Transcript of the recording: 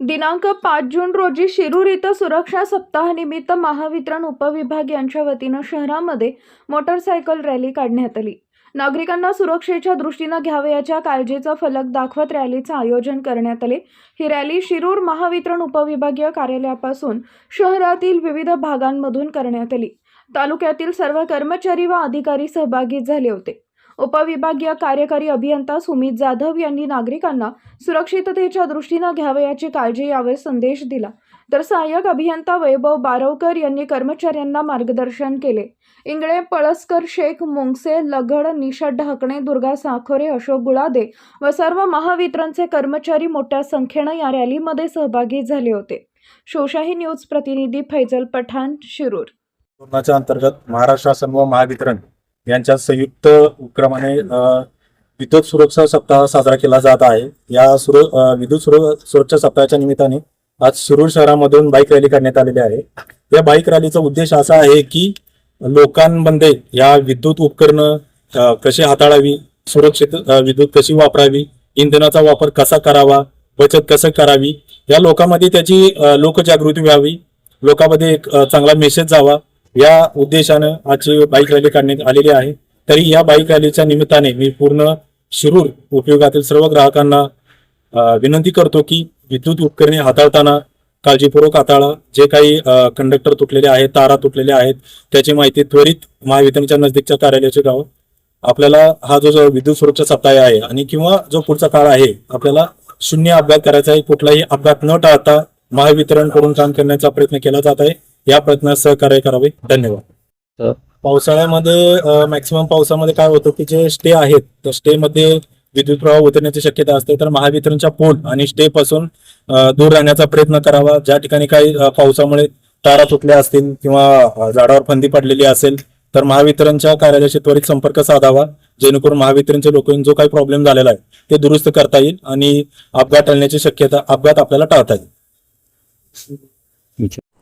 दिनांक पाच जून रोजी शिरूर इथं सुरक्षा सप्ताहानिमित्त महावितरण उपविभाग यांच्या वतीनं शहरामध्ये मोटरसायकल रॅली काढण्यात आली. नागरिकांना सुरक्षेच्या दृष्टीनं घ्यावयाच्या काळजीचा फलक दाखवत रॅलीचं आयोजन करण्यात आले. ही रॅली शिरूर महावितरण उपविभागीय कार्यालयापासून शहरातील विविध भागांमधून करण्यात आली. तालुक्यातील सर्व कर्मचारी व अधिकारी सहभागी झाले होते. उपविभागीय कार्यकारी अभियंता सुमित जाधव यांनी नागरिकांना सुरक्षिततेच्या दृष्टीनं घ्यावयाची काळजी यावर संदेश दिला. तर सहाय्यक अभियंता वैभव बारवकर यांनी कर्मचाऱ्यांना मार्गदर्शन केले. इंगळे पळसकर शेख मुंगसे लगड निशा ढाकणे दुर्गा साखोरे अशोक गुळादे व सर्व महावितरणचे कर्मचारी मोठ्या संख्येनं या रॅलीमध्ये सहभागी झाले होते. शोशाही न्यूज प्रतिनिधी फैजल पठाण शिरूर. धोरणाच्या अंतर्गत महाराष्ट्र शासन व महावितरण यांच्या संयुक्त उपक्रमाने विद्युत सुरक्षा सप्ताह साजरा केला जात आहे. या सुर विद्युत सुरक्षा सप्ताहाच्या निमित्ताने आज शिरूर शहरामधून बाईक रॅली करण्यात आलेली आहे. या बाईक रॅलीचा उद्देश असा आहे की लोकांमध्ये या विद्युत उपकरणं कशी हाताळावी सुरक्षित विद्युत कशी वापरावी इंधनाचा वापर कसा करावा बचत कसं करावी या लोकांमध्ये त्याची लोकजागृती व्हावी लोकांमध्ये एक चांगला मेसेज जावा या उद्देशानं आजची बाईक रॅली काढण्यात आलेली आहे. तरी या बाईक रॅलीच्या निमित्ताने मी पूर्ण शिरूर उपयोगातील सर्व ग्राहकांना विनंती करतो की विद्युत उपकरणे हाताळताना काळजीपूर्वक हाताळा. जे काही कंडक्टर तुटलेले आहेत तारा तुटलेल्या आहेत त्याची माहिती त्वरित महावितरणच्या नजदीकच्या कार्यालयाचे गाव आपल्याला हा जो जो विद्युत सुरक्षा सप्ताह आहे आणि किंवा जो पुढचा काळ आहे आपल्याला शून्य अपघात करायचा आहे कुठलाही अपघात न टाळता महावितरणकडून काम करण्याचा प्रयत्न केला जात आहे. या प्रयत्नात सहकार्य करावे. धन्यवाद. पावसाळ्यामध्ये मॅक्सिमम पावसामध्ये काय होतं की जे स्टे आहेत त्या स्टे मध्ये विद्युत प्रवाह उतरण्याची शक्यता असते. तर महावितरणच्या पोल आणि स्टे पासून दूर राहण्याचा प्रयत्न करावा. ज्या ठिकाणी काही पावसामुळे तारा तुटल्या असतील किंवा झाडावर फंदी पडलेली असेल तर महावितरणच्या कार्यालयाशी त्वरित संपर्क साधावा. जेणेकरून महावितरणच्या लोकांनी जो काही प्रॉब्लेम झालेला आहे ते दुरुस्त करता येईल आणि अपघात टाळण्याची शक्यता अपघात आपल्याला टाळता येईल.